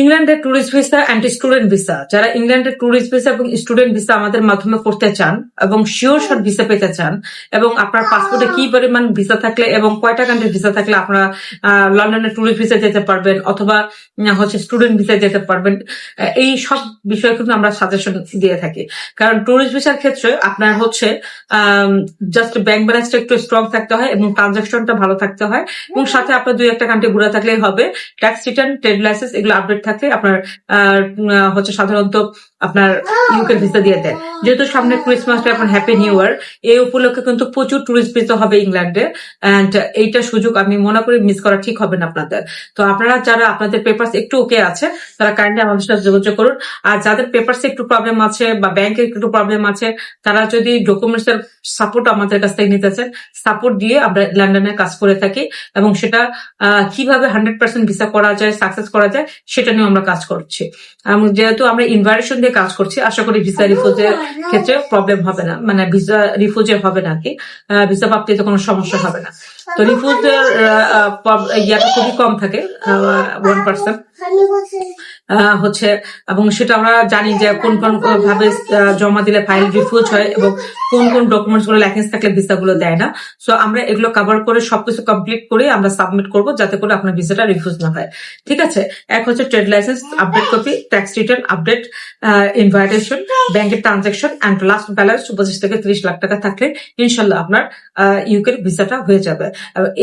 ইংল্যান্ডের tourist visa and student visa যারা ইংল্যান্ডের ট্যুরিস্ট ভিসা এবং স্টুডেন্ট ভিসা আমাদের মাধ্যমে করতে চান এবং শিওর শর্ট ভিসা পেতে চান এবং আপনার পাসপোর্টে কি পরিমাণ ভিসা থাকলে এবং কয়টা কান্ট্রির ভিসা থাকলে আপনারা লন্ডনের ট্যুরিস্ট ভিসা যেতে পারবেন অথবা হচ্ছে স্টুডেন্ট ভিসা যেতে পারবেন এই সব বিষয়ে কিন্তু আমরা সাজেশন দিয়ে থাকি। কারণ ট্যুরিস্ট ভিসার ক্ষেত্রে আপনার হচ্ছে জাস্ট ব্যাংক ব্যালেন্সটা একটু স্ট্রং থাকতে হয় এবং ট্রানজাকশনটা ভালো থাকতে হয়। এবং সাথে আপনার দুই একটা কান্ট্রি ঘুরে থাকলেই হবে। ট্যাক্স রিটার্ন ট্রেড লাইসেন্স এগুলো আপডেট থাকলে আপনার হচ্ছে সাধারণত আপনার ইউকে ভিসা দিয়ে দেয় যেহেতু সামনে ক্রিসমাস আপনার হ্যাপি নিউ ইয়ার এই উপলক্ষে কিন্তু প্রচুর টুরিস্ট ভিসা হবে ইংল্যান্ডে এন্ড এইটা সুযোগ আমি মনে করি মিস করা ঠিক হবে না আপনাদের। তো আপনারা যারা আপনাদের পেপারস একটু ওকে আছে, তারা কাইন্ডলি আমাদের সাথে যোগাযোগ করুন। আর যাদের পেপারস একটু প্রবলেম আছে বা ব্যাংকে একটু প্রবলেম আছে, তারা যদি ডকুমেন্টস এর সাপোর্ট আমাদের কাছ থেকে নিতে চান সাপোর্ট দিয়ে আমরা লন্ডনে কাজ করে থাকি এবং সেটা কীভাবে হান্ড্রেড পার্সেন্ট ভিসা করা যায় সাকসেস করা যায়, সেটা নিয়ে আমরা কাজ করছি। যেহেতু আমরা ইনভাইটেশন দিয়ে কাজ করছি। আশা করি ভিসা রিফিউজের ক্ষেত্রে প্রবলেম হবে না। মানে ভিসা রিফিউজের হবে না কি। ভিসা প্রাপ্তিতে কোনো সমস্যা হবে না। তো রিফিউজের ইয়াটা খুবই কম থাকে ওয়ান পার্সেন্ট হচ্ছে, এবং সেটা আমরা জানি যে কোন কোন ভাবে জমা দিলে ফাইল রিফিউজ হয় এবং কোন কোন ডকুমেন্টসগুলো ল্যাকিংস থাকলে ভিসা গুলো দেয় না। সো আমরা এগুলো কভার করে সবকিছু কমপ্লিট করে আমরা সাবমিট করব যাতে করে আপনার ভিসাটা রিফিউজ না হয়। ঠিক আছে? এক হচ্ছে trade licence update copy tax return update invitation ব্যাংকের ট্রানজাকশন অ্যান্ড লাস্ট ব্যালেন্স পঁচিশ থেকে ত্রিশ লাখ টাকা থাকলে ইনশাল্লাহ আপনার ইউকের ভিসাটা হয়ে যাবে।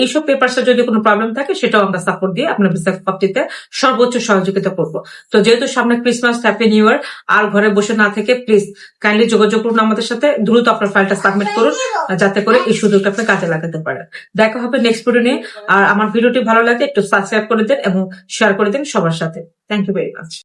এইসব পেপারসে যদি কোনো প্রবলেম থাকে সেটাও আমরা সাপোর্ট দিয়ে আপনার ভিসা প্রাপ্তিতে সর্বোচ্চ সহযোগিতা করব। তো যেহেতু সামনে ক্রিসমাস হ্যাপি নিউ ইয়ার আর ঘরে বসে না থেকে প্লিজ কাইন্ডলি যোগাযোগ করুন আমাদের সাথে দ্রুত আপনার ফাইলটা সাবমিট করুন যাতে করে এই সুযোগটা আপনি কাজে লাগাতে পারেন। দেখা হবে নেক্সট ভিডিও নিয়ে। আর আমার ভিডিওটি ভালো লাগে একটু সাবস্ক্রাইব করে দিন এবং শেয়ার করে দিন সবার সাথে। Thank you very much